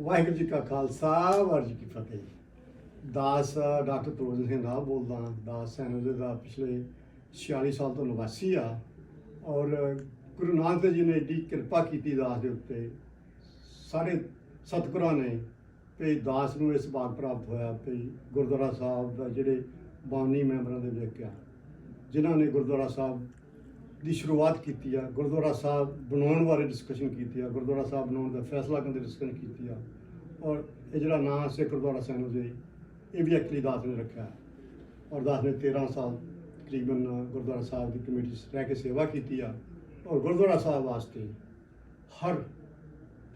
ਵਾਹਿਗੁਰੂ ਜੀ ਕਾ ਖਾਲਸਾ, ਵਾਹਿਗੁਰੂ ਜੀ ਕੀ ਫਤਿਹ। ਦਾਸ ਡਾਕਟਰ ਤੋਰਨ ਸਿੰਘ ਨਾਲ ਬੋਲਦਾ ਦਾਸ ਸੈਨੋਦੇ ਦਾ ਪਿਛਲੇ 46 ਸਾਲ ਤੋਂ ਨਿਵਾਸੀ ਆ। ਔਰ ਗੁਰੂ ਨਾਨਕ ਦੇਵ ਜੀ ਨੇ ਏਡੀ ਕਿਰਪਾ ਕੀਤੀ ਦਾਸ ਦੇ ਉੱਤੇ। ਸਾਰੇ ਸਤਿਗੁਰਾਂ ਨੇ ਤੇ ਦਾਸ ਨੂੰ ਇਸ ਬਾਗ ਪ੍ਰਾਪਤ ਹੋਇਆ ਤੇ ਗੁਰਦੁਆਰਾ ਸਾਹਿਬ ਦਾ ਜਿਹੜੇ ਬਾਨੀ ਮੈਂਬਰਾਂ ਦੇ ਵਿੱਚ ਆ ਜਿਨ੍ਹਾਂ ਨੇ ਗੁਰਦੁਆਰਾ ਸਾਹਿਬ ਦੀ ਸ਼ੁਰੂਆਤ ਕੀਤੀ ਆ, ਗੁਰਦੁਆਰਾ ਸਾਹਿਬ ਬਣਾਉਣ ਬਾਰੇ ਡਿਸਕਸ਼ਨ ਕੀਤੀ ਆ, ਗੁਰਦੁਆਰਾ ਸਾਹਿਬ ਬਣਾਉਣ ਦਾ ਫੈਸਲਾ ਕਰਨ ਦੀ ਡਿਸਕਸ਼ਨ ਕੀਤੀ ਆ, ਔਰ ਇਹ ਜਿਹੜਾ ਨਾਮ ਸੇ ਗੁਰਦੁਆਰਾ ਸਾਹਿਬ ਨੂੰ ਜੀ ਇਹ ਵੀ ਐਕਚੁਅਲੀ ਦਾਸ ਨੇ ਰੱਖਿਆ ਔਰ ਦਾਸ ਨੇ 13 ਸਾਲ ਤਕਰੀਬਨ ਗੁਰਦੁਆਰਾ ਸਾਹਿਬ ਦੀ ਕਮੇਟੀ 'ਚ ਰਹਿ ਕੇ ਸੇਵਾ ਕੀਤੀ ਆ, ਔਰ ਗੁਰਦੁਆਰਾ ਸਾਹਿਬ ਵਾਸਤੇ ਹਰ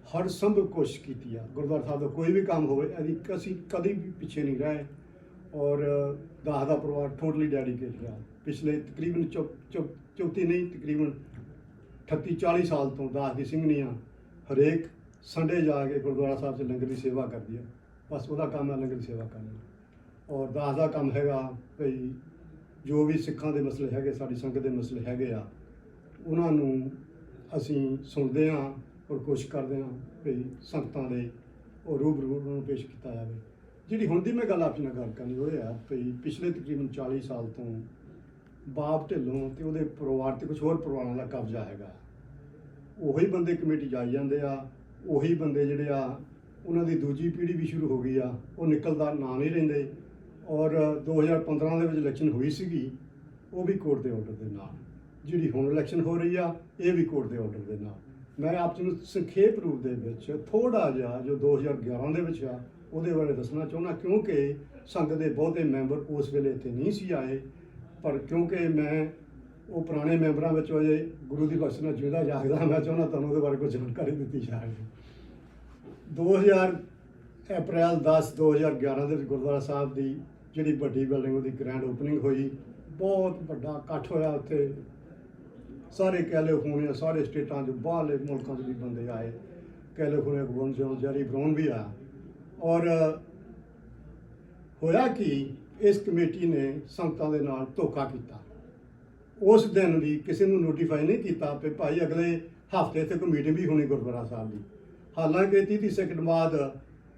ਹਰ ਸੰਭਵ ਕੋਸ਼ਿਸ਼ ਕੀਤੀ ਆ। ਗੁਰਦੁਆਰਾ ਸਾਹਿਬ ਦਾ ਕੋਈ ਵੀ ਕੰਮ ਹੋਵੇ ਅਸੀਂ ਅਸੀਂ ਕਦੀ ਵੀ ਪਿੱਛੇ ਨਹੀਂ ਰਹੇ, ਔਰ ਦਾਸ ਦਾ ਪਰਿਵਾਰ ਟੋਟਲੀ ਡੈਡੀਕੇਟ ਰਿਹਾ ਪਿਛਲੇ ਤਕਰੀਬਨ ਚੌ- ਚੌ- ਚੌਥੀ ਨਹੀਂ, ਤਕਰੀਬਨ 38 40 ਸਾਲ ਤੋਂ ਦਾਸ ਦੀ ਸਿੰਘਣੀਆਂ ਹਰੇਕ ਸੰਡੇ ਜਾ ਕੇ ਗੁਰਦੁਆਰਾ ਸਾਹਿਬ 'ਚ ਲੰਗਰ ਦੀ ਸੇਵਾ ਕਰਦੀ ਆ। ਬਸ ਉਹਦਾ ਕੰਮ ਹੈ ਲੰਗਰ ਦੀ ਸੇਵਾ ਕਰਨਾ ਔਰ ਦਾਸ ਦਾ ਕੰਮ ਹੈਗਾ ਭਈ ਜੋ ਵੀ ਸਿੱਖਾਂ ਦੇ ਮਸਲੇ ਹੈਗੇ, ਸਾਡੀ ਸੰਗਤ ਦੇ ਮਸਲੇ ਹੈਗੇ ਆ, ਉਹਨਾਂ ਨੂੰ ਅਸੀਂ ਸੁਣਦੇ ਹਾਂ ਔਰ ਕੋਸ਼ਿਸ਼ ਕਰਦੇ ਹਾਂ ਭਈ ਸੰਗਤਾਂ ਦੇ ਉਹ ਰੂਬਰੂ ਨੂੰ ਪੇਸ਼ ਕੀਤਾ ਜਾਵੇ। ਜਿਹੜੀ ਹੁਣ ਦੀ ਮੈਂ ਗੱਲ ਆਪਣਾ ਜੀ ਨਾਲ ਗੱਲ ਕਰਨੀ, ਉਹ ਇਹ ਆ ਭਈ ਪਿਛਲੇ ਤਕਰੀਬਨ 40 ਸਾਲ ਤੋਂ ਬਾਪ ਢਿੱਲੋਂ ਤੇ ਉਹਦੇ ਪਰਿਵਾਰ ਤੇ ਕੁਝ ਹੋਰ ਪਰਿਵਾਰਾਂ ਦਾ ਕਬਜ਼ਾ ਹੈਗਾ। ਉਹੀ ਬੰਦੇ ਕਮੇਟੀ ਜਾਈ ਜਾਂਦੇ ਆ, ਉਹੀ ਬੰਦੇ ਜਿਹੜੇ ਆ, ਉਹਨਾਂ ਦੀ ਦੂਜੀ ਪੀੜ੍ਹੀ ਵੀ ਸ਼ੁਰੂ ਹੋ ਗਈ ਆ, ਉਹ ਨਿਕਲਦਾ ਨਾਂ ਨਹੀਂ ਰਹਿੰਦੇ ਔਰ 2015 ਦੇ ਵਿੱਚ ਇਲੈਕਸ਼ਨ ਹੋਈ ਸੀਗੀ, ਉਹ ਵੀ ਕੋਰਟ ਦੇ ਆਰਡਰ ਦੇ ਨਾਲ। ਜਿਹੜੀ ਹੁਣ ਇਲੈਕਸ਼ਨ ਹੋ ਰਹੀ ਆ, ਇਹ ਵੀ ਕੋਰਟ ਦੇ ਆਰਡਰ ਦੇ ਨਾਲ। ਮੈਂ ਆਪ ਜੀ ਨੂੰ ਸੰਖੇਪ ਰੂਪ ਦੇ ਵਿੱਚ ਥੋੜਾ ਜਿਹਾ ਜੋ 2011 ਦੇ ਵਿੱਚ ਆ, ਉਹਦੇ ਬਾਰੇ ਦੱਸਣਾ ਚਾਹੁੰਦਾ, ਕਿਉਂਕਿ ਸੰਘ ਦੇ ਬਹੁਤੇ ਮੈਂਬਰ ਉਸ ਵੇਲੇ ਇੱਥੇ ਨਹੀਂ ਸੀ ਆਏ। ਪਰ ਕਿਉਂਕਿ ਮੈਂ ਉਹ ਪੁਰਾਣੇ ਮੈਂਬਰਾਂ ਵਿੱਚੋਂ ਅਜੇ ਗੁਰੂ ਦੀ ਬਖਸ਼ ਨਾਲ ਜਿਉਂਦਾ ਜਾਗਦਾ ਮੈਂ ਚਾਹੁੰਦਾ ਤੁਹਾਨੂੰ ਉਹਦੇ ਬਾਰੇ ਕੁਝ ਜਾਣਕਾਰੀ ਦਿੱਤੀ ਜਾਵੇ। 2000 ਅਪ੍ਰੈਲ 10 2011 ਦੇ ਵਿੱਚ ਗੁਰਦੁਆਰਾ ਸਾਹਿਬ ਦੀ ਜਿਹੜੀ ਵੱਡੀ ਬਿਲਡਿੰਗ ਉਹਦੀ ਗ੍ਰੈਂਡ ਓਪਨਿੰਗ ਹੋਈ। ਬਹੁਤ ਵੱਡਾ ਇਕੱਠ ਹੋਇਆ ਉੱਥੇ। ਸਾਰੇ ਕੈਲੀਫੋਰਨੀਆ ਸਾਰੇ ਸਟੇਟਾਂ 'ਚ ਬਾਹਰਲੇ ਮੁਲਕਾਂ 'ਚ ਵੀ ਬੰਦੇ ਆਏ। California governor general Jerry Brown ਵੀ ਆਇਆ ਔਰ ਹੋਇਆ ਕਿ? ਇਸ ਕਮੇਟੀ ਨੇ ਸੰਗਤਾਂ ਦੇ ਨਾਲ ਧੋਖਾ ਕੀਤਾ। ਉਸ ਦਿਨ ਵੀ ਕਿਸੇ ਨੂੰ ਨੋਟੀਫਾਈ ਨਹੀਂ ਕੀਤਾ ਕਿ ਭਾਈ ਅਗਲੇ ਹਫ਼ਤੇ ਇੱਥੇ ਕੋਈ ਮੀਟਿੰਗ ਵੀ ਹੋਣੀ ਗੁਰਦੁਆਰਾ ਸਾਹਿਬ ਦੀ। ਹਾਲਾਂਕਿ 30 ਸੈਕਿੰਡ ਬਾਅਦ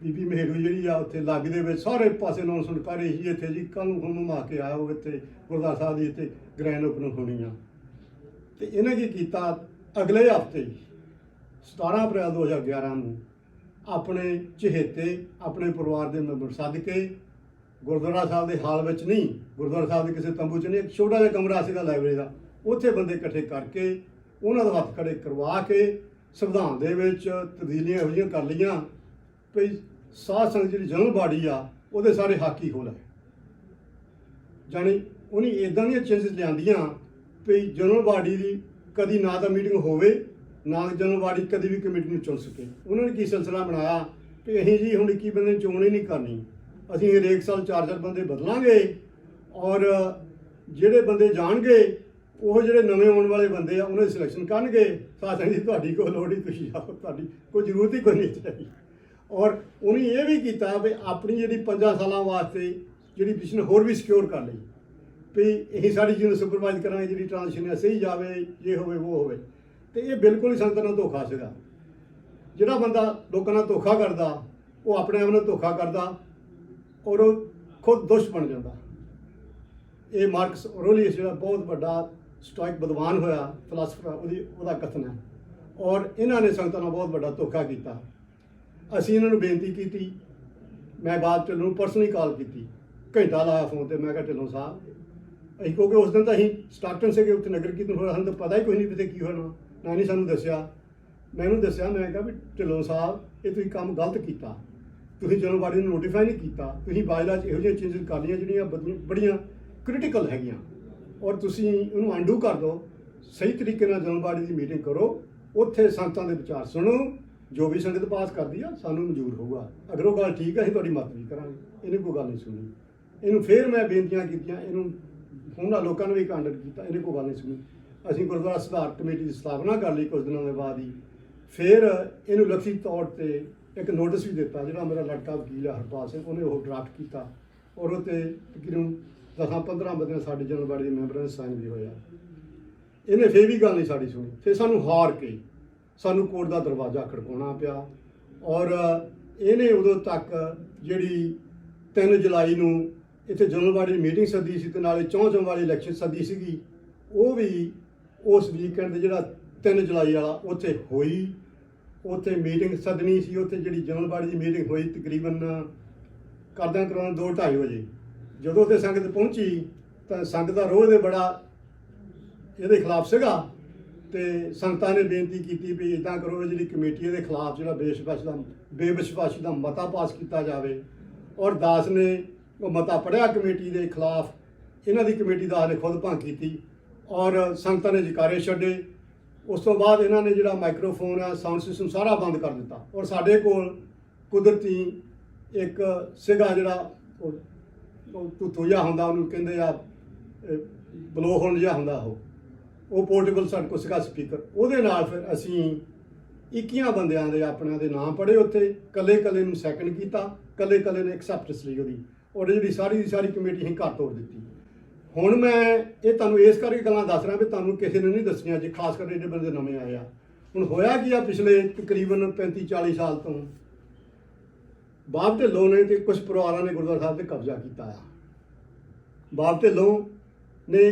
ਬੀਬੀ ਮਹਿਰੂ ਜਿਹੜੀ ਆ ਉੱਥੇ ਲਾਗੇ ਦੇ ਵਿੱਚ ਸਾਰੇ ਪਾਸੇ ਅਨਾਉਂਸਮੈਂਟ ਕਰ ਰਹੀ ਸੀ ਇੱਥੇ ਜੀ ਕੱਲ ਨੂੰ ਤੁਹਾਨੂੰ ਮਾ ਕੇ ਆਇਆ ਉਹ ਇੱਥੇ ਗੁਰਦੁਆਰਾ ਸਾਹਿਬ ਦੀ ਇੱਥੇ ਗ੍ਰੈਂਡ ਓਪਨਿੰਗ ਹੋਣੀ ਆ। ਤੇ ਇਹਨੇ ਕੀ ਕੀਤਾ? ਅਗਲੇ ਹਫ਼ਤੇ ਹੀ 17 ਅਪ੍ਰੈਲ 2011 ਨੂੰ ਆਪਣੇ ਚਹੇਤੇ, ਆਪਣੇ ਪਰਿਵਾਰ ਦੇ ਮੈਂਬਰ ਸੱਦ ਕੇ ਗੁਰਦੁਆਰਾ ਸਾਹਿਬ ਦੇ ਹਾਲ ਵਿੱਚ ਨਹੀਂ, ਗੁਰਦੁਆਰਾ ਸਾਹਿਬ ਦੇ ਕਿਸੇ ਤੰਬੂ 'ਚ ਨਹੀਂ, ਇੱਕ ਛੋਟਾ ਜਿਹਾ ਕਮਰਾ ਸੀਗਾ ਲਾਇਬ੍ਰੇਰੀ ਦਾ। ਉੱਥੇ ਬੰਦੇ ਇਕੱਠੇ ਕਰਕੇ ਉਹਨਾਂ ਦਾ ਹੱਥ ਖੜੇ ਕਰਵਾ ਕੇ ਸੰਵਿਧਾਨ ਦੇ ਵਿੱਚ ਤਬਦੀਲੀਆਂ ਇਹੋ ਜਿਹੀਆਂ ਕਰ ਲਈਆਂ। ਵੀ ਸਾਧ ਸੰਗਤ ਜਿਹੜੀ ਜਨਰਲ ਬਾਡੀ ਆ, ਉਹਦੇ ਸਾਰੇ ਹੱਕ ਹੀ ਹੋ ਲਏ ਜਾਣੀ ਉਹਨੇ ਇਦਾਂ ਦੀਆਂ ਚੇਂਜਸ ਲਿਆਂਦੀਆਂ ਵੀ ਜਨਰਲ ਬਾਡੀ ਦੀ ਕਦੀ ਨਾ ਤਾਂ ਮੀਟਿੰਗ ਹੋਵੇ, ਨਾ ਜਨਰਲ ਬਾਡੀ ਕਦੀ ਵੀ ਕਮੇਟੀ ਨੂੰ ਚੁਣ ਸਕੇ। ਉਹਨਾਂ ਨੇ ਕੀ ਸਿਲਸਿਲਾ ਬਣਾਇਆ? ਕਿ ਅਸੀਂ ਜੀ ਹੁਣ 21 ਬੰਦੇ ਨੂੰ ਚੋਣ ਹੀ ਨਹੀਂ ਕਰਨੀ। ਅਸੀਂ ਹਰੇਕ ਸਾਲ ਚਾਰ ਚਾਰ ਬੰਦੇ ਬਦਲਾਂਗੇ ਔਰ ਜਿਹੜੇ ਬੰਦੇ ਜਾਣਗੇ, ਉਹ ਜਿਹੜੇ ਨਵੇਂ ਆਉਣ ਵਾਲੇ ਬੰਦੇ ਆ, ਉਹਨਾਂ ਦੀ ਸਿਲੈਕਸ਼ਨ ਕਰਨਗੇ। ਸਾਥਾਂ ਦੀ ਤੁਹਾਡੀ ਕੋਈ ਲੋੜ ਹੀ ਤੁਸੀਂ ਜਾਓ ਤੁਹਾਡੀ ਕੋਈ ਜ਼ਰੂਰਤ ਹੀ ਕੋਈ ਨਹੀਂ ਚਾਹੀਦੀ ਔਰ ਉਹਨੇ ਇਹ ਵੀ ਕੀਤਾ ਵੀ ਆਪਣੀ ਜਿਹੜੀ 5 ਸਾਲਾਂ ਵਾਸਤੇ ਜਿਹੜੀ ਪੋਜੀਸ਼ਨ ਹੋਰ ਵੀ ਸਿਕਿਉਰ ਕਰ ਲਈ। ਵੀ ਇਹ ਸਾਡੀ ਜਿਹਨੂੰ ਸੁਪਰਵਾਈਜ਼ ਕਰਾਂਗੇ, ਜਿਹੜੀ ਟ੍ਰਾਂਜੀਸ਼ਨ ਹੈ ਸਹੀ ਜਾਵੇ ਇਹ ਹੋਵੇ, ਉਹ ਹੋਵੇ। ਤੇ ਇਹ ਬਿਲਕੁਲ ਹੀ ਸੰਗਤ ਨਾਲ ਧੋਖਾ ਸੀਗਾ। ਜਿਹੜਾ ਬੰਦਾ ਲੋਕਾਂ ਨਾਲ ਧੋਖਾ ਕਰਦਾ, ਉਹ ਆਪਣੇ ਆਪ ਨਾਲ ਧੋਖਾ ਕਰਦਾ ਔਰ ਉਹ ਖੁਦ ਦੁਸ਼ਟ ਬਣ ਜਾਂਦਾ। ਇਹ ਮਾਰਕਸ ਔਰੋਲੀਅਸ ਜਿਹੜਾ ਬਹੁਤ ਵੱਡਾ ਸਟਾਇਕ ਵਿਦਵਾਨ ਹੋਇਆ ਫਿਲਾਸਫਰ ਉਹਦੀ, ਉਹਦਾ ਕਥਨ ਹੈ। ਔਰ ਇਹਨਾਂ ਨੇ ਸੰਗਤਾਂ ਨਾਲ ਬਹੁਤ ਵੱਡਾ ਧੋਖਾ ਕੀਤਾ। ਅਸੀਂ ਇਹਨਾਂ ਨੂੰ ਬੇਨਤੀ ਕੀਤੀ, ਮੈਂ ਬਾਅਦ ਢਿੱਲੋਂ ਨੂੰ ਪਰਸਨਲੀ ਕਾਲ ਕੀਤੀ। ਘੰਟਾ ਲਾਇਆ ਫੋਨ ਤੇ, ਮੈਂ ਕਿਹਾ, ਢਿੱਲੋਂ ਸਾਹਿਬ, ਅਸੀਂ ਕਿਉਂਕਿ ਉਸ ਦਿਨ ਤਾਂ ਅਸੀਂ ਸਟਾਰਟਨ ਸੀਗੇ, ਉੱਥੇ ਨਗਰ ਕੀਰਤਨ ਹੋ ਰਿਹਾ ਸਾਨੂੰ ਤਾਂ ਪਤਾ ਹੀ ਕੋਈ ਨਹੀਂ ਕਿਤੇ ਕੀ ਹੋਣਾ। ਨਾ ਨਹੀਂ ਸਾਨੂੰ ਦੱਸਿਆ। ਮੈਨੂੰ ਦੱਸਿਆ, ਮੈਂ ਕਿਹਾ ਵੀ ਢਿੱਲੋਂ ਸਾਹਿਬ, ਇਹ ਤੁਸੀਂ ਕੰਮ ਗਲਤ ਕੀਤਾ। ਤੁਸੀਂ ਜਨਰਲ ਬਾਡੀ ਨੂੰ ਨੋਟੀਫਾਈ ਨਹੀਂ ਕੀਤਾ, ਤੁਸੀਂ ਬਾਜਲਾ 'ਚ ਇਹੋ ਜਿਹੀਆਂ ਚੇਂਜਸ ਕਰ ਲਈਆਂ ਜਿਹੜੀਆਂ ਬੜੀਆਂ- ਬੜੀਆਂ ਕ੍ਰਿਟੀਕਲ ਹੈਗੀਆਂ। ਔਰ ਤੁਸੀਂ ਉਹਨੂੰ ਅੰਡੂ ਕਰ ਦਿਓ, ਸਹੀ ਤਰੀਕੇ ਨਾਲ ਜਨਰਲ ਬਾਡੀ ਦੀ ਮੀਟਿੰਗ ਕਰੋ, ਉੱਥੇ ਸੰਗਤਾਂ ਦੇ ਵਿਚਾਰ ਸੁਣੋ, ਜੋ ਵੀ ਸੰਗਤ ਪਾਸ ਕਰਦੀ ਆ, ਸਾਨੂੰ ਮਨਜ਼ੂਰ ਹੋਊਗਾ। ਅਗਰ ਉਹ ਗੱਲ ਠੀਕ ਹੈ ਅਸੀਂ ਤੁਹਾਡੀ ਮਦਦ ਵੀ ਕਰਾਂਗੇ, ਇਹਨੇ ਕੋਈ ਗੱਲ ਨਹੀਂ ਸੁਣੀ। ਇਹਨੂੰ ਫੇਰ ਮੈਂ ਬੇਨਤੀਆਂ ਕੀਤੀਆਂ, ਇਹਨੂੰ ਉਹਨਾਂ ਲੋਕਾਂ ਨੂੰ ਵੀ ਕਾਂਡਰ ਕੀਤਾ, ਇਹਨੇ ਕੋਈ ਗੱਲ ਨਹੀਂ ਸੁਣੀ। ਅਸੀਂ ਗੁਰਦੁਆਰਾ ਸੁਧਾਰ ਕਮੇਟੀ ਦੀ ਸਥਾਪਨਾ ਕਰ ਲਈ ਕੁਝ ਦਿਨਾਂ ਦੇ ਬਾਅਦ ਹੀ। ਫਿਰ ਇਹਨੂੰ ਲਖੀ ਤੌਰ ਤੇ ਇੱਕ ਨੋਟਿਸ ਵੀ ਦਿੱਤਾ, ਜਿਹੜਾ ਮੇਰਾ ਲੜਕਾ ਵਕੀਲ ਆ, ਹਰਪਾਲ ਸਿੰਘ, ਉਹਨੇ ਉਹ ਡਰਾਫਟ ਕੀਤਾ। ਔਰ ਉਹ ਤੇ ਤਕਰੀਬਨ 10 15 ਬੰਦੇ ਸਾਡੇ ਜਨਰਲ ਬਾਡੀ ਦੇ ਮੈਂਬਰਾਂ ਨੇ ਸਾਈਨ ਵੀ ਹੋਇਆ। ਇਹਨੇ ਫੇਰ ਵੀ ਗੱਲ ਨਹੀਂ ਸਾਡੀ ਸੁਣੀ। ਫਿਰ ਸਾਨੂੰ ਹਾਰ ਕੇ ਸਾਨੂੰ ਕੋਰਟ ਦਾ ਦਰਵਾਜ਼ਾ ਖੜਕਾਉਣਾ ਪਿਆ। ਔਰ ਇਹਨੇ ਉਦੋਂ ਤੱਕ ਜਿਹੜੀ 3 ਜੁਲਾਈ ਨੂੰ ਇੱਥੇ ਜਨਰਲ ਦੀ ਮੀਟਿੰਗ ਸੱਦੀ ਸੀ ਤੇ ਨਾਲੇ ਚੌਂ ਚੌਂ ਵਾਲੀ ਇਲੈਕਸ਼ਨ ਸੱਦੀ ਸੀਗੀ, ਉਹ ਵੀ ਉਸ ਵੀਕਐਂਡ ਦੇ ਜਿਹੜਾ 3 ਜੁਲਾਈ ਵਾਲਾ ਉੱਥੇ ਹੋਈ। ਉੱਥੇ ਮੀਟਿੰਗ ਸੱਦਣੀ ਸੀ, ਉੱਥੇ ਜਿਹੜੀ ਜਨਰਲ ਬਾਡੀ ਦੀ ਮੀਟਿੰਗ ਹੋਈ ਤਕਰੀਬਨ ਕਰਦਿਆਂ ਕਰਾਉਣ 2:30 ਵਜੇ। ਜਦੋਂ ਤੇ ਸੰਗਤ ਪਹੁੰਚੀ, ਤਾਂ ਸੰਗਤ ਦਾ ਰੋਹ ਦੇ ਬੜਾ ਇਹਦੇ ਖਿਲਾਫ ਸੀਗਾ ਤੇ ਸੰਗਤਾਂ ਨੇ ਬੇਨਤੀ ਕੀਤੀ ਵੀ ਇਦਾਂ ਕਰੋ, ਇਹ ਜਿਹੜੀ ਕਮੇਟੀ ਇਹਦੇ ਖਿਲਾਫ ਜਿਹੜਾ ਬੇਸ਼ਵਾਸ਼ ਦਾ ਬੇਵਿਸ਼ਵਾਸੀ ਦਾ ਮਤਾ ਪਾਸ ਕੀਤਾ ਜਾਵੇ। ਔਰ ਦਾਸ ਨੇ ਉਹ ਮਤਾ ਪੜਿਆ ਕਮੇਟੀ ਦੇ ਖਿਲਾਫ, ਇਹਨਾਂ ਦੀ ਕਮੇਟੀ ਦਾ ਨੇ ਖੁਦ ਭੰਗ ਕੀਤੀ। ਔਰ ਸੰਗਤਾਂ ਨੇ ਜਕਾਰੇ ਛੱਡੇ। ਉਸ ਤੋਂ ਬਾਅਦ ਇਹਨਾਂ ਨੇ ਜਿਹੜਾ ਮਾਈਕਰੋਫੋਨ ਆ ਸਾਊਂਡ ਸਿਸਟਮ ਸਾਰਾ ਬੰਦ ਕਰ ਦਿੱਤਾ। ਔਰ ਸਾਡੇ ਕੋਲ ਕੁਦਰਤੀ ਇੱਕ ਸੀਗਾ ਜਿਹੜਾ ਉਹ ਉਹ ਜਿਹਾ ਹੁੰਦਾ, ਉਹਨੂੰ ਕਹਿੰਦੇ ਆ ਬਲੋ ਹੋਣ ਜਿਹਾ ਹੁੰਦਾ ਉਹ। ਉਹ ਪੋਰਟੇਬਲ ਸਾਡੇ ਕੋਲ ਸੀਗਾ ਸਪੀਕਰ ਉਹਦੇ ਨਾਲ ਫਿਰ ਅਸੀਂ 21 ਬੰਦਿਆਂ ਦੇ ਆਪਣਿਆਂ ਦੇ ਨਾਮ ਪੜੇ ਉੱਥੇ। ਕੱਲੇ ਕੱਲੇ ਨੂੰ ਸੈਕਿੰਡ ਕੀਤਾ। ਕੱਲੇ ਕੱਲੇ ਨੇ ਐਕਸੈਪਟੈਂਸ ਲਈ ਉਹਦੀ। ਔਰ ਜਿਹੜੀ ਸਾਰੀ ਦੀ ਸਾਰੀ ਕਮੇਟੀ ਅਸੀਂ ਘਰ ਤੋੜ ਦਿੱਤੀ। ਹੁਣ ਮੈਂ ਇਹ ਤੁਹਾਨੂੰ ਇਸ ਕਰਕੇ ਗੱਲਾਂ ਦੱਸ ਰਿਹਾ ਵੀ ਤੁਹਾਨੂੰ ਕਿਸੇ ਨੇ ਨਹੀਂ ਦੱਸੀਆਂ ਜੇ, ਖਾਸ ਕਰਕੇ ਜਿਹੜੇ ਬੰਦੇ ਨਵੇਂ ਆਏ ਆ। ਹੁਣ ਹੋਇਆ ਕੀ ਆ ਪਿਛਲੇ ਤਕਰੀਬਨ 35 40 ਸਾਲ ਤੋਂ? ਬਾਪ ਢਿੱਲੋਂ ਨੇ ਤੇ ਕੁਝ ਪਰਿਵਾਰਾਂ ਨੇ ਗੁਰਦੁਆਰਾ ਸਾਹਿਬ ਤੇ ਕਬਜ਼ਾ ਕੀਤਾ ਆ। ਬਾਪ ਢਿੱਲੋਂ ਨੇ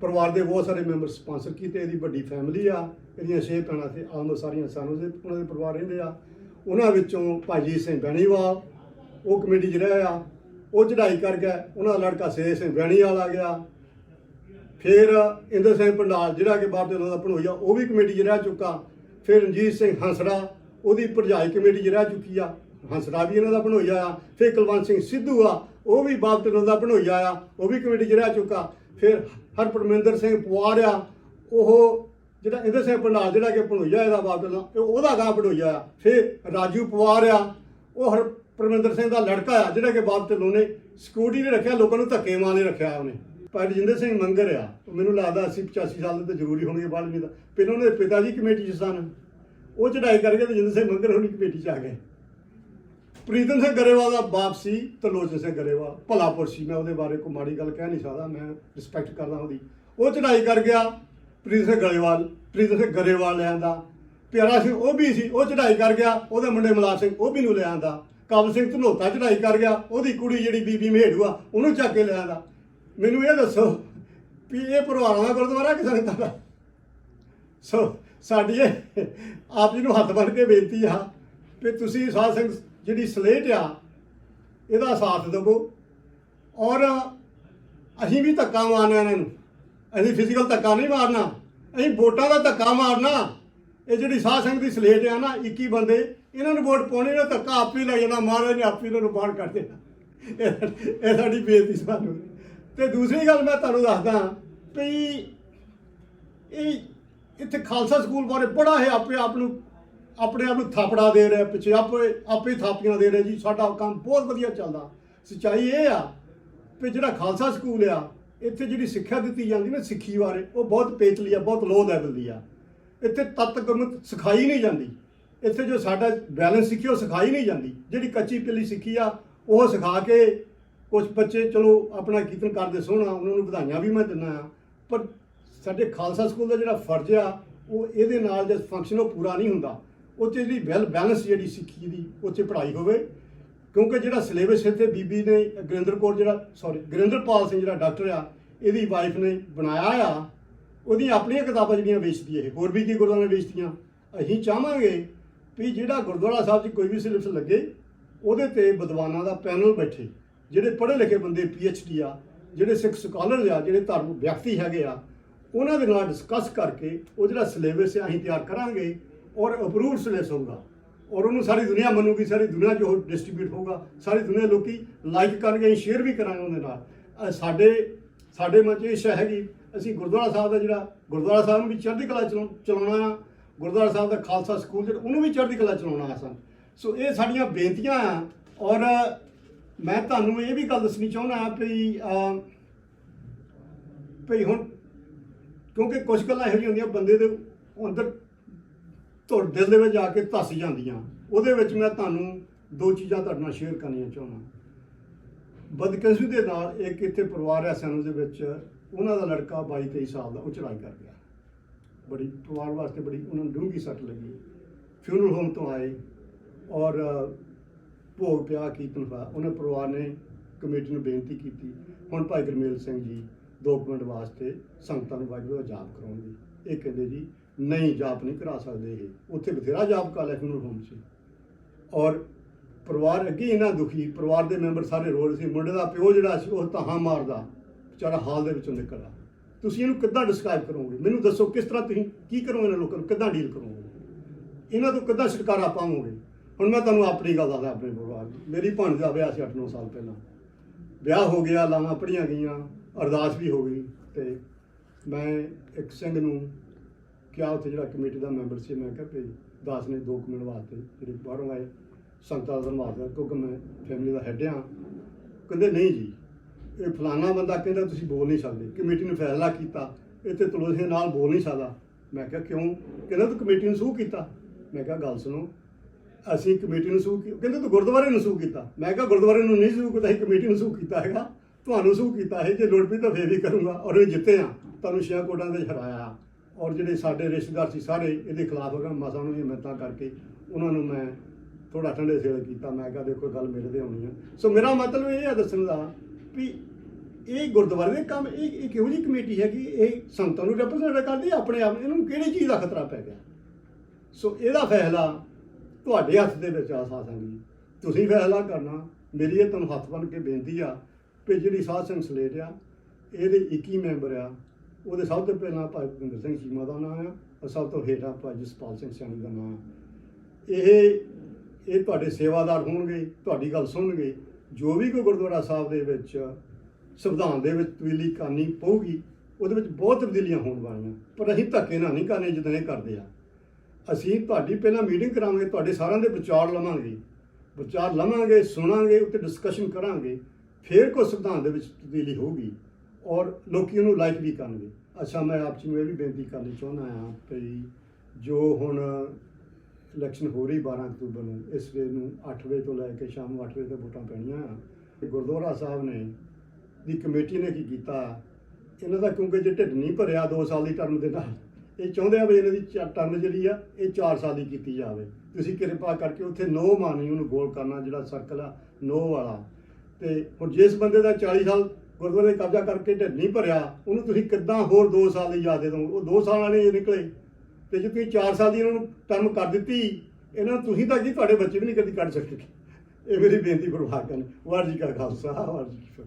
ਪਰਿਵਾਰ ਦੇ ਬਹੁਤ ਸਾਰੇ ਮੈਂਬਰ ਸਪਾਂਸਰ ਕੀਤੇ, ਇਹਦੀ ਵੱਡੀ ਫੈਮਿਲੀ ਆ, ਇਹਦੀਆਂ ਛੇ ਭੈਣਾਂ ਤੇ ਆਮ ਸਾਰੀਆਂ ਸਾਨੂੰ ਦੇ ਉਹਨਾਂ ਦੇ ਪਰਿਵਾਰ ਰਹਿੰਦੇ ਆ। ਉਹਨਾਂ ਵਿੱਚੋਂ ਭਾਜੀ ਸਿੰਘ ਬੈਣੀਵਾਲ, ਉਹ ਕਮੇਟੀ 'ਚ ਰਿਹਾ ਆ। ਉਹ ਚੜਾਈ ਕਰ ਗਿਆ, ਉਹਨਾਂ ਦਾ ਲੜਕਾ ਸੇਜ ਸਿੰਘ ਬੈਣੀਵਾਲ ਆ ਗਿਆ। ਫਿਰ ਇੰਦਰ ਸਿੰਘ ਪੰਡਾਲ, ਜਿਹੜਾ ਕਿ ਬਾਪ ਢਿੱਲੋਂ ਦਾ ਭਣੋਈਆ, ਉਹ ਵੀ ਕਮੇਟੀ 'ਚ ਰਹਿ ਚੁੱਕਾ। ਫਿਰ ਰਣਜੀਤ ਸਿੰਘ ਹੰਸੜਾ, ਉਹਦੀ ਭਰਜਾਈ ਕਮੇਟੀ 'ਚ ਰਹਿ ਚੁੱਕੀ ਆ। ਹੰਸੜਾ ਵੀ ਇਹਨਾਂ ਦਾ ਭਣੋਈਆ ਆ। ਫਿਰ ਕੁਲਵੰਤ ਸਿੰਘ ਸਿੱਧੂ ਆ, ਉਹ ਵੀ ਬਾਪ ਢਿੱਲੋਂ ਦਾ ਭਣੋਈਆ ਆ, ਉਹ ਵੀ ਕਮੇਟੀ 'ਚ ਰਹਿ ਚੁੱਕਾ। ਫਿਰ ਹਰਪਰਮਿੰਦਰ ਸਿੰਘ ਪੁਆਰ ਆ, ਉਹ ਜਿਹੜਾ ਇੰਦਰ ਸਿੰਘ ਪੰਡਾਲ, ਜਿਹੜਾ ਕਿ ਭਣੋਈਆ ਇਹਦਾ ਬਾਪ ਢਿੱਲੋਂ ਇਹ ਉਹਦਾ ਗਾਂ ਭਣੋਈਆ ਆ। ਫਿਰ ਰਾਜੂ ਪੁਆਰ ਆ, ਉਹ ਹਰ ਪਰਮਿੰਦਰ ਸਿੰਘ ਦਾ ਲੜਕਾ ਆ, ਜਿਹੜਾ ਕਿ ਬਾਪ ਢਿੱਲੋਂ ਨੇ ਸਿਕਿਉਰਿਟੀ ਨੇ ਰੱਖਿਆ, ਲੋਕਾਂ ਨੂੰ ਧੱਕੇ ਮਾਰਨੇ ਰੱਖਿਆ ਉਹਨੇ। ਪਰ ਰਜਿੰਦਰ ਸਿੰਘ ਮੰਗਰ ਆ, ਮੈਨੂੰ ਲੱਗਦਾ 80 85 ਸਾਲ ਦੇ ਤਾਂ ਜ਼ਰੂਰੀ ਹੋਣਗੇ ਬਾਅਦ ਦਾ ਪਹਿਲਾਂ ਉਹਨਾਂ ਦੇ ਪਿਤਾ ਜੀ ਕਮੇਟੀ 'ਚ ਸਨ। ਉਹ ਚੜਾਈ ਕਰਕੇ ਤੇ ਰਜਿੰਦਰ ਸਿੰਘ ਮੰਗਰ ਹੋਣੀ ਕਮੇਟੀ 'ਚ ਆ ਗਏ। ਪ੍ਰੀਤਮ ਸਿੰਘ ਗਰੇਵਾਲ ਦਾ ਬਾਪ ਸੀ ਤਰਲੋਚਨ ਸਿੰਘ ਗਰੇਵਾਲ ਭਲਾਪੁਰ ਸੀ, ਮੈਂ ਉਹਦੇ ਬਾਰੇ ਕੋਈ ਮਾੜੀ ਗੱਲ ਕਹਿ ਨਹੀਂ ਸਕਦਾ, ਮੈਂ ਰਿਸਪੈਕਟ ਕਰਦਾ ਉਹਦੀ। ਉਹ ਚੜਾਈ ਕਰ ਗਿਆ ਪ੍ਰੀਤਮ ਸਿੰਘ ਗਰੇਵਾਲ, ਪ੍ਰੀਤਮ ਸਿੰਘ ਗਰੇਵਾਲ ਲੈ ਆਂਦਾ। ਪਿਆਰਾ ਸਿੰਘ ਉਹ ਵੀ ਸੀ, ਉਹ ਚੜਾਈ ਕਰ ਗਿਆ, ਉਹਦੇ ਮੁੰਡੇ ਮਲਾਪ ਸਿੰਘ ਉਹ ਵੀ ਨੂੰ ਲੈ ਆਂਦਾ ਸਿੰਘ ਧਨੋਤਾ ਚੜਾਈ ਕਰ ਗਿਆ, ਉਹਦੀ ਕੁੜੀ ਜਿਹੜੀ ਬੀਬੀ ਮਹੇੜੂ ਆ ਉਹਨੂੰ ਚੱਕ ਕੇ ਲੈ ਆਂਦਾ। ਮੈਨੂੰ ਇਹ ਦੱਸੋ ਵੀ ਇਹ ਪਰਿਵਾਰਾਂ ਦਾ ਗੁਰਦੁਆਰਾ ਕਿ ਸੰਗਤਾਂ ਦਾ? ਸੋ, ਸਾਡੀ ਇਹ ਆਪ ਜੀ ਨੂੰ ਹੱਥ ਬੰਨ ਕੇ ਬੇਨਤੀ ਆ ਕਿ ਤੁਸੀਂ ਸਾਧ ਸਿੰਘ ਜਿਹੜੀ ਸਲੇਟ ਆ, ਇਹਦਾ ਸਾਥ ਦੇਵੋ। ਔਰ ਅਸੀਂ ਵੀ ਧੱਕਾ ਮਾਰਨਾ ਇਹਨਾਂ ਨੂੰ। ਅਸੀਂ ਫਿਜ਼ੀਕਲ ਧੱਕਾ ਨਹੀਂ ਮਾਰਨਾ। ਅਸੀਂ ਵੋਟਾਂ ਦਾ ਧੱਕਾ ਮਾਰਨਾ। ਇਹ ਜਿਹੜੀ ਸਾਧ ਸਿੰਘ ਦੀ ਸਲੇਟ ਆ ਨਾ 21 ਬੰਦੇ ਇਹਨਾਂ ਨੂੰ ਵੋਟ ਪਾਉਣੀ ਨਾ ਧੱਕਾ ਆਪ ਹੀ ਲੈ ਜਾਣਾ, ਮਹਾਰਾਜ ਨੇ ਆਪ ਹੀ ਇਹਨਾਂ ਨੂੰ ਬਾਹਰ ਕੱਢ ਦੇਣਾ। ਇਹ ਇਹ ਸਾਡੀ ਬੇਨਤੀ ਸਾਨੂੰ। ਤੇ ਦੂਸਰੀ ਗੱਲ ਮੈਂ ਤੁਹਾਨੂੰ ਦੱਸਦਾ ਵੀ ਇਹ ਇੱਥੇ ਖਾਲਸਾ ਸਕੂਲ ਬਾਰੇ ਬੜਾ ਹੈ ਆਪੇ ਆਪ ਨੂੰ ਆਪਣੇ ਆਪ ਨੂੰ ਥਾਪੜਾ ਦੇ ਰਿਹਾ, ਪਿੱਛੇ ਆਪੇ ਆਪੇ ਥਾਪੀਆਂ ਦੇ ਰਿਹਾ ਜੀ। ਸਾਡਾ ਕੰਮ ਬਹੁਤ ਵਧੀਆ ਚੱਲਦਾ। ਸੱਚਾਈ ਇਹ ਆ ਵੀ ਜਿਹੜਾ ਖਾਲਸਾ ਸਕੂਲ ਆ, ਇੱਥੇ ਜਿਹੜੀ ਸਿੱਖਿਆ ਦਿੱਤੀ ਜਾਂਦੀ ਨਾ ਸਿੱਖੀ ਬਾਰੇ, ਉਹ ਬਹੁਤ ਪੇਤਲੀ ਆ, ਬਹੁਤ ਲੋ ਲੈਵਲ ਦੀ ਆ। ਇੱਥੇ ਤਤ ਗੁਰਮਤ ਸਿਖਾਈ ਨਹੀਂ ਜਾਂਦੀ। ਇੱਥੇ ਜੋ ਸਾਡਾ ਬੈਲੈਂਸ ਸਿੱਖੀ ਉਹ ਸਿਖਾਈ ਨਹੀਂ ਜਾਂਦੀ। ਜਿਹੜੀ ਕੱਚੀ ਪਿੱਲੀ ਸਿੱਖੀ ਆ, ਉਹ ਸਿਖਾ ਕੇ ਕੁਝ ਬੱਚੇ ਚਲੋ ਆਪਣਾ ਕੀਰਤਨ ਕਰਦੇ ਸੋਹਣਾ, ਉਹਨਾਂ ਨੂੰ ਵਧਾਈਆਂ ਵੀ ਮੈਂ ਦਿੰਦਾ ਆ ਪਰ ਸਾਡੇ ਖਾਲਸਾ ਸਕੂਲ ਦਾ ਜਿਹੜਾ ਫਰਜ਼ ਆ, ਉਹ ਇਹਦੇ ਨਾਲ ਜਿਹੜਾ ਫੰਕਸ਼ਨ ਉਹ ਪੂਰਾ ਨਹੀਂ ਹੁੰਦਾ ਉਹ 'ਚ ਜਿਹੜੀ ਵੈਲ ਬੈਲੈਂਸ ਜਿਹੜੀ ਸਿੱਖੀ ਦੀ ਉਹ 'ਚ ਪੜ੍ਹਾਈ ਹੋਵੇ। ਕਿਉਂਕਿ ਜਿਹੜਾ ਸਿਲੇਬਸ ਇੱਥੇ ਬੀਬੀ ਨੇ, ਗੁਰਿੰਦਰ ਕੌਰ ਜਿਹੜਾ ਸੌਰੀ ਗੁਰਿੰਦਰਪਾਲ ਸਿੰਘ ਜਿਹੜਾ ਡਾਕਟਰ ਆ, ਇਹਦੀ ਵਾਈਫ ਨੇ ਬਣਾਇਆ ਆ, ਉਹਦੀਆਂ ਆਪਣੀਆਂ ਕਿਤਾਬਾਂ ਜਿਹੜੀਆਂ ਵੇਚਦੀ ਇਹ, ਹੋਰ ਵੀ ਕੀ ਗੁਰਦੁਆਰਾ ਵੇਚਦੀਆਂ ਅਸੀਂ ਚਾਹਾਂਗੇ ਵੀ ਜਿਹੜਾ ਗੁਰਦੁਆਰਾ ਸਾਹਿਬ 'ਚ ਕੋਈ ਵੀ ਸਿਲੇਬਸ ਲੱਗੇ, ਉਹਦੇ ਤੇ ਵਿਦਵਾਨਾਂ ਦਾ ਪੈਨਲ ਬੈਠੇ। ਜਿਹੜੇ ਪੜ੍ਹੇ ਲਿਖੇ ਬੰਦੇ ਡੀ ਆ, ਜਿਹੜੇ ਸਿੱਖ ਸਕਾਲਰ ਆ, ਜਿਹੜੇ ਧਾਰਮਿਕ ਵਿਅਕਤੀ ਹੈਗੇ ਆ, ਉਹਨਾਂ ਦੇ ਨਾਲ ਡਿਸਕਸ ਕਰਕੇ ਉਹ ਜਿਹੜਾ ਸਿਲੇਬਸ ਆ, ਅਸੀਂ ਤਿਆਰ ਕਰਾਂਗੇ ਔਰ ਅਪਰੂਵਡ ਸਿਲੇਬਸ ਹੋਊਗਾ। ਔਰ ਉਹਨੂੰ ਸਾਰੀ ਦੁਨੀਆ ਮੰਨੂਗੀ, ਸਾਰੀ ਦੁਨੀਆ 'ਚ ਉਹ ਡਿਸਟ੍ਰੀਬਿਊਟ ਹੋਊਗਾ। ਸਾਰੀ ਦੁਨੀਆ ਲੋਕੀ ਲਾਈਕ ਕਰਨਗੇ ਸ਼ੇਅਰ ਵੀ ਕਰਾਂਗੇ ਉਹਦੇ ਨਾਲ। ਸਾਡੇ ਸਾਡੇ ਮਨ 'ਚ ਇਹ ਹੈਗੀ, ਅਸੀਂ ਗੁਰਦੁਆਰਾ ਸਾਹਿਬ ਦਾ ਜਿਹੜਾ ਗੁਰਦੁਆਰਾ ਸਾਹਿਬ ਨੂੰ ਵੀ ਚੜ੍ਹਦੀ ਕਲਾ ਚਲਾਉ- ਚਲਾਉਣਾ ਆ ਗੁਰਦੁਆਰਾ ਸਾਹਿਬ ਦਾ ਖਾਲਸਾ ਸਕੂਲ ਜਿਹੜਾ ਉਹਨੂੰ ਵੀ ਚੜ੍ਹਦੀ ਕਲਾ ਚਲਾਉਣਾ ਆ ਸਨ। ਸੋ ਇਹ ਸਾਡੀਆਂ ਬੇਨਤੀਆਂ ਆ ਔਰ ਮੈਂ ਤੁਹਾਨੂੰ ਇਹ ਵੀ ਗੱਲ ਦੱਸਣੀ ਚਾਹੁੰਦਾ ਵੀ ਅਹ, ਹੁਣ ਕਿਉਂਕਿ ਕੁਝ ਗੱਲਾਂ ਇਹੋ ਜਿਹੀਆਂ ਹੁੰਦੀਆਂ ਬੰਦੇ ਦੇ ਅੰਦਰ ਧੁਰ ਦਿਲ ਦੇ ਵਿੱਚ ਜਾ ਕੇ ਧੱਸ ਜਾਂਦੀਆਂ। ਉਹਦੇ ਵਿੱਚ ਮੈਂ ਤੁਹਾਨੂੰ ਦੋ ਚੀਜ਼ਾਂ ਤੁਹਾਡੇ ਨਾਲ ਸ਼ੇਅਰ ਕਰਨੀਆਂ ਚਾਹੁੰਦਾ ਬਦਕਿਸਮਤੀ ਦੇ ਨਾਲ ਇੱਕ ਇੱਥੇ ਪਰਿਵਾਰ ਹੈ ਸਾਨੂੰ ਦੇ ਵਿੱਚ ਉਹਨਾਂ ਦਾ ਲੜਕਾ 22 23 ਸਾਲ ਦਾ ਉਹ ਚੜਾਈ ਕਰ ਗਿਆ। ਬੜੀ ਪਰਿਵਾਰ ਵਾਸਤੇ ਬੜੀ ਉਹਨਾਂ ਨੂੰ ਡੂੰਘੀ ਸੱਟ ਲੱਗੀ। ਫਿਊਨਰਲ ਹੋਮ ਤੋਂ ਆਏ ਔਰ ਭੋਗ ਪਿਆ ਕੀ ਤਨਖਾਹ ਉਹਨਾਂ ਪਰਿਵਾਰ ਨੇ ਕਮੇਟੀ ਨੂੰ ਬੇਨਤੀ ਕੀਤੀ। ਹੁਣ ਭਾਈ ਗੁਰਮੇਲ ਸਿੰਘ ਜੀ ਦੋ ਕੁ ਮਿੰਟ ਵਾਸਤੇ ਸੰਗਤਾਂ ਨੂੰ ਵਾਹਿਗੁਰੂ ਦਾ ਜਾਪ ਕਰਾਉਣਗੇ। ਇਹ ਕਹਿੰਦੇ ਜੀ, ਨਹੀਂ, ਜਾਪ ਨਹੀਂ ਕਰਾ ਸਕਦੇ ਇਹ। ਉੱਥੇ ਬਥੇਰਾ ਜਾਪ ਕਰ ਲਿਆ ਨੂੰ ਹੋਮ ਸੀ ਔਰ ਪਰਿਵਾਰ ਅੱਗੇ ਇਹਨਾਂ ਦੁਖੀ। ਪਰਿਵਾਰ ਦੇ ਮੈਂਬਰ ਸਾਰੇ ਰੋ ਰਹੇ ਸੀ। ਮੁੰਡੇ ਦਾ ਪਿਓ ਜਿਹੜਾ ਸੀ, ਉਹ ਤਾਂ ਹਾਂ ਮਾਰਦਾ। ਵਿਚਾਰਾ ਹਾਲ ਦੇ ਵਿੱਚੋਂ ਨਿਕਲਦਾ। ਤੁਸੀਂ ਇਹਨੂੰ ਕਿੱਦਾਂ ਡਿਸਕ੍ਰਾਈਬ ਕਰੋਗੇ? ਮੈਨੂੰ ਦੱਸੋ ਕਿਸ ਤਰ੍ਹਾਂ ਤੁਸੀਂ ਕੀ ਕਰੋਗੇ ਇਹਨਾਂ ਲੋਕਾਂ ਨੂੰ? ਕਿੱਦਾਂ ਡੀਲ ਕਰੋਗੇ? ਇਹਨਾਂ ਤੋਂ ਕਿੱਦਾਂ ਛੁਟਕਾਰਾ ਪਾਵੋਗੇ? ਹੁਣ ਮੈਂ ਤੁਹਾਨੂੰ ਆਪਣੀ ਗੱਲ ਦੱਸਦਾ ਆਪਣੇ ਪਰਿਵਾਰ ਦੀ ਮੇਰੀ ਭਾਣਜਾ ਦਾ ਵਿਆਹ ਸੀ 8-9 ਸਾਲ ਪਹਿਲਾਂ। ਵਿਆਹ ਹੋ ਗਿਆ, ਲਾਵਾਂ ਪੜੀਆਂ ਗਈਆਂ, ਅਰਦਾਸ ਵੀ ਹੋ ਗਈ ਤੇ ਮੈਂ ਇੱਕ ਸਿੰਘ ਨੂੰ ਕਿਹਾ, ਉੱਥੇ ਜਿਹੜਾ ਕਮੇਟੀ ਦਾ ਮੈਂਬਰ ਸੀ, ਮੈਂ ਕਿਹਾ ਭਈ ਦਾਸ ਨੇ ਦੋ ਕੁ ਮਿੰਟ ਵਾਸਤੇ ਜਿਹੜੇ ਬਾਹਰੋਂ ਆਏ ਸੰਤਾਂ ਦਾ ਧੰਨਵਾਦ, ਕਿਉਂਕਿ ਮੈਂ ਫੈਮਿਲੀ ਦਾ ਹੈੱਡ ਹਾਂ ਕਹਿੰਦੇ, ਨਹੀਂ ਜੀ ਇਹ ਫਲਾਣਾ ਬੰਦਾ ਕਹਿੰਦਾ ਤੁਸੀਂ ਬੋਲ ਨਹੀਂ ਸਕਦੇ। ਕਮੇਟੀ ਨੇ ਫੈਸਲਾ ਕੀਤਾ, ਇੱਥੇ ਤੁਲਸੀ ਨਾਲ ਬੋਲ ਨਹੀਂ ਸਕਦਾ। ਮੈਂ ਕਿਹਾ, ਕਿਉਂ? ਕਹਿੰਦਾ, ਤੂੰ ਕਮੇਟੀ ਨੂੰ ਸੂਹ ਕੀਤਾ। ਮੈਂ ਕਿਹਾ, ਗੱਲ ਸੁਣੋ, ਅਸੀਂ ਕਮੇਟੀ ਨੂੰ ਸੂਹ ਕਹਿੰਦੇ, ਤੂੰ ਗੁਰਦੁਆਰੇ ਨੂੰ ਸੂਹ ਕੀਤਾ। ਮੈਂ ਕਿਹਾ, ਗੁਰਦੁਆਰੇ ਨੂੰ ਨਹੀਂ ਸੂਹ ਕੀਤਾ, ਅਸੀਂ ਕਮੇਟੀ ਨੂੰ ਸੂਹ ਕੀਤਾ ਹੈਗਾ। ਤੁਹਾਨੂੰ ਸੂਹ ਕੀਤਾ ਹੈ, ਜੇ ਲੋੜ ਪਈ ਤਾਂ ਫੇਰ ਵੀ ਕਰੂੰਗਾ ਔਰ ਇਹ ਜਿੱਤੇ ਆ ਤੁਹਾਨੂੰ ਛੇ ਕੋਟਾਂ ਦੇ ਹਰਾਇਆ ਔਰ ਜਿਹੜੇ ਸਾਡੇ ਰਿਸ਼ਤੇਦਾਰ ਸੀ ਸਾਰੇ ਇਹਦੇ ਖਿਲਾਫ ਅਗਰ ਮਸਾਂ ਨੂੰ ਹਿੰਮਤਾਂ ਕਰਕੇ ਉਹਨਾਂ ਨੂੰ ਮੈਂ ਥੋੜਾ ਠੰਡੇ ਸਿਰ ਕੀਤਾ। ਮੈਂ ਕਿਹਾ, ਦੇਖੋ ਗੱਲ ਮੇਰੇ ਤੇ ਹੋਣੀ ਆ। ਸੋ ਮੇਰਾ ਮਤਲਬ ਇਹ ਹੈ ਦੱਸਣ ਦਾ ਵੀ ਇਹ ਗੁਰਦੁਆਰੇ ਦੇ ਕੰਮ, ਇਹ ਇਹ ਕਿਹੋ ਜਿਹੀ ਕਮੇਟੀ ਹੈ ਕਿ ਇਹ ਸੰਤਾਂ ਨੂੰ ਰਿਪਰੈਜ਼ੈਂਟ ਕਰਦੀ ਹੈ, ਆਪਣੇ ਆਪ ਇਹਨਾਂ ਨੂੰ। ਕਿਹੜੀ ਚੀਜ਼ ਦਾ ਖਤਰਾ ਪੈ ਗਿਆ? ਸੋ ਇਹਦਾ ਫੈਸਲਾ ਤੁਹਾਡੇ ਹੱਥ ਦੇ ਵਿੱਚ ਆ ਸਾਸਾਂਗੀ ਤੁਸੀਂ ਫੈਸਲਾ ਕਰਨਾ, ਮੇਰੀ ਇਹ ਤੁਹਾਨੂੰ ਹੱਥ ਬੰਨ ਕੇ ਬੇਨਤੀ ਆ ਕਿ ਜਿਹੜੀ ਸਾਧ ਸੰਗ ਸਲੇਟ ਆ, ਇਹਦੇ 21 ਮੈਂਬਰ ਆ, ਉਹਦੇ ਸਭ ਤੋਂ ਪਹਿਲਾਂ ਭਾਈ ਭਿੰਦਰ ਸਿੰਘ ਚੀਮਾ ਦਾ ਨਾਮ ਆ, ਔਰ ਸਭ ਤੋਂ ਹੇਠਾਂ ਭਾਈ ਜਸਪਾਲ ਸਿੰਘ ਸੈਣੀ ਦਾ ਨਾਮ ਆ। ਇਹ ਇਹ ਤੁਹਾਡੇ ਸੇਵਾਦਾਰ ਹੋਣਗੇ, ਤੁਹਾਡੀ ਗੱਲ ਸੁਣਨਗੇ। ਜੋ ਵੀ ਕੋਈ ਗੁਰਦੁਆਰਾ ਸਾਹਿਬ ਦੇ ਵਿੱਚ ਸੰਵਿਧਾਨ ਦੇ ਵਿੱਚ ਤਬਦੀਲੀ ਕਰਨੀ ਪਊਗੀ, ਉਹਦੇ ਵਿੱਚ ਬਹੁਤ ਤਬਦੀਲੀਆਂ ਹੋਣ ਵਾਲੀਆਂ। ਪਰ ਅਸੀਂ ਧੱਕੇ ਨਾਲ ਨਹੀਂ ਕਰਨੇ ਜਿੱਦਾਂ ਇਹ ਕਰਦੇ ਆ। ਅਸੀਂ ਤੁਹਾਡੀ ਪਹਿਲਾਂ ਮੀਟਿੰਗ ਕਰਾਂਗੇ ਤੁਹਾਡੇ ਸਾਰਿਆਂ ਦੇ ਵਿਚਾਰ ਲਵਾਂਗੇ। ਵਿਚਾਰ ਲਵਾਂਗੇ, ਸੁਣਾਂਗੇ, ਉੱਤੇ ਡਿਸਕਸ਼ਨ ਕਰਾਂਗੇ। ਫਿਰ ਕੋਈ ਸੰਵਿਧਾਨ ਦੇ ਵਿੱਚ ਤਬਦੀਲੀ ਹੋਊਗੀ ਔਰ ਲੋਕੀ ਉਹਨੂੰ ਲਾਈਕ ਵੀ ਕਰਨਗੇ। ਅੱਛਾ, ਮੈਂ ਆਪ ਜੀ ਨੂੰ ਇਹ ਵੀ ਬੇਨਤੀ ਕਰਨੀ ਚਾਹੁੰਦਾ ਹਾਂ ਕਿ ਜੋ ਹੁਣ ਇਲੈਕਸ਼ਨ ਹੋ ਰਹੀ 12 ਅਕਤੂਬਰ ਨੂੰ, ਇਸ ਵੇਲੇ ਨੂੰ 8 ਵਜੇ ਤੋਂ ਲੈ ਕੇ ਸ਼ਾਮ ਨੂੰ 8 ਵਜੇ ਤੱਕ ਵੋਟਾਂ ਪੈਣੀਆਂ। ਆ ਤੇ ਗੁਰਦੁਆਰਾ ਸਾਹਿਬ ਨੇ ਦੀ ਕਮੇਟੀ ਨੇ ਕੀ ਕੀਤਾ? ਇਹਨਾਂ ਦਾ ਕਿਉਂਕਿ ਜੇ ਢਿੱਡ ਨਹੀਂ ਭਰਿਆ 2 ਸਾਲ ਦੀ ਟਰਮ ਦੇ ਨਾਲ, ਇਹ ਚਾਹੁੰਦੇ ਆ ਵੀ ਇਹਨਾਂ ਦੀ ਟਰਮ ਜਿਹੜੀ ਆ, ਇਹ 4 ਸਾਲ ਦੀ ਕੀਤੀ ਜਾਵੇ। ਤੁਸੀਂ ਕਿਰਪਾ ਕਰਕੇ ਉੱਥੇ ਨੋ ਮਾਨੀ ਉਹਨੂੰ ਗੋਲ ਕਰਨਾ, ਜਿਹੜਾ ਸਰਕਲ ਆ, ਨੋ ਵਾਲਾ। ਤੇ ਹੁਣ ਜਿਸ ਬੰਦੇ ਦਾ 40 ਸਾਲ ਗੁਰਦੁਆਰੇ ਕਬਜ਼ਾ ਕਰਕੇ ਢਿੱਡ ਨਹੀਂ ਭਰਿਆ, ਉਹਨੂੰ ਤੁਸੀਂ ਕਿੱਦਾਂ ਹੋਰ 2 ਸਾਲ ਦੀ ਯਾਦ ਦੇ ਦੋ ਉਹ 2 ਸਾਲਾਂ ਨੇ ਨਿਕਲੇ। ਤੇ ਜੇ ਤੁਸੀਂ 4 ਸਾਲ ਦੀ ਇਹਨਾਂ ਨੂੰ ਟਰਮ ਕਰ ਦਿੱਤੀ, ਇਹਨਾਂ ਨੂੰ ਤੁਸੀਂ ਤਾਂ ਕੀ ਤੁਹਾਡੇ ਬੱਚੇ ਵੀ ਨਹੀਂ ਕਦੀ ਕੱਢ ਸਕਦੇ। ਇਹ ਮੇਰੀ ਬੇਨਤੀ ਪ੍ਰਵਾਹ ਕਰਨ ਵਾਹਿਗੁਰੂ ਜੀ ਕਾ ਖਾਲਸਾ, ਵਾਹਿਗੁਰੂ ਜੀ